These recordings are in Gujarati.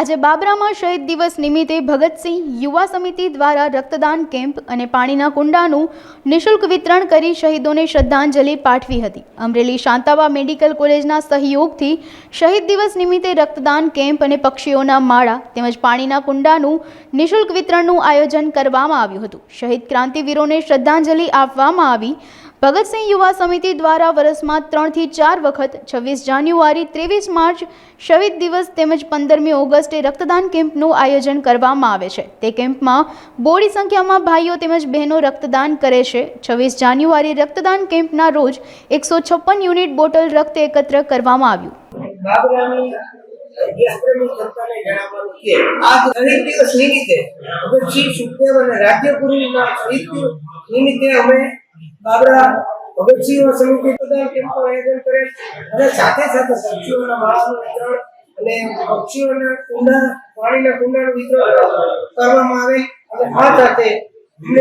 આજે બાબરામાં શહીદ દિવસ નિમિત્તે ભગતસિંહ યુવા સમિતિ દ્વારા રક્તદાન કેમ્પ અને પાણીના કુંડાનું નિઃશુલ્ક વિતરણ કરી શહીદોને શ્રદ્ધાંજલિ પાઠવી હતી. અમરેલી શાંતાબા મેડિકલ કોલેજના સહયોગથી શહીદ દિવસ નિમિત્તે રક્તદાન કેમ્પ અને પક્ષીઓના માળા તેમજ પાણીના કુંડાનું નિઃશુલ્ક વિતરણનું આયોજન કરવામાં આવ્યું હતું. શહીદ ક્રાંતિવીરોને શ્રદ્ધાંજલિ આપવામાં આવી ભગતસિંહ યુવા સમિતિ દ્વારા વર્ષમાં ત્રણથી ચાર વખત છવ્વીસ જાન્યુઆરી, ત્રેવીસ માર્ચ શહીદ દિવસ તેમજ પંદરમી ઓગસ્ટે રક્તદાન કેમ્પનું આયોજન કરવામાં આવે છે. તે કેમ્પમાં બોડી સંખ્યામાં ભાઈઓ તેમજ બહેનો રક્તદાન કરે છે. છવ્વીસ જાન્યુઆરી રક્તદાન કેમ્પના રોજ એકસો છપ્પન યુનિટ બોટલ રક્ત એકત્ર કરવામાં આવ્યું. નિમિત્તે અમે બાબરા ભગતસિંહ સમિતિ પ્રધાન કેમ્પનું આયોજન કરે અને સાથે સાથે પક્ષીઓના માળાનું વિતરણ અને પક્ષીઓના કુંડા પાણીના કુંડાનું વિતરણ કરવામાં આવે. અને આ સાથે અમને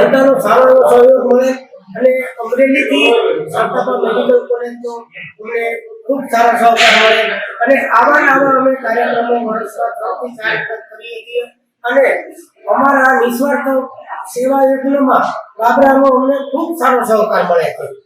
જનતાનો સારો મળે અને અમરેલીથી અમને ખૂબ સારા સહકાર મળે. અને આવા આવા અમે કાર્યક્રમો વર્ષમાં ત્રણથી કરીએ છીએ. અને અમારા નિસ્વાર્થ સેવા યજ્ઞમાં બાબરાનો અમને ખૂબ સારો સહકાર મળે છે.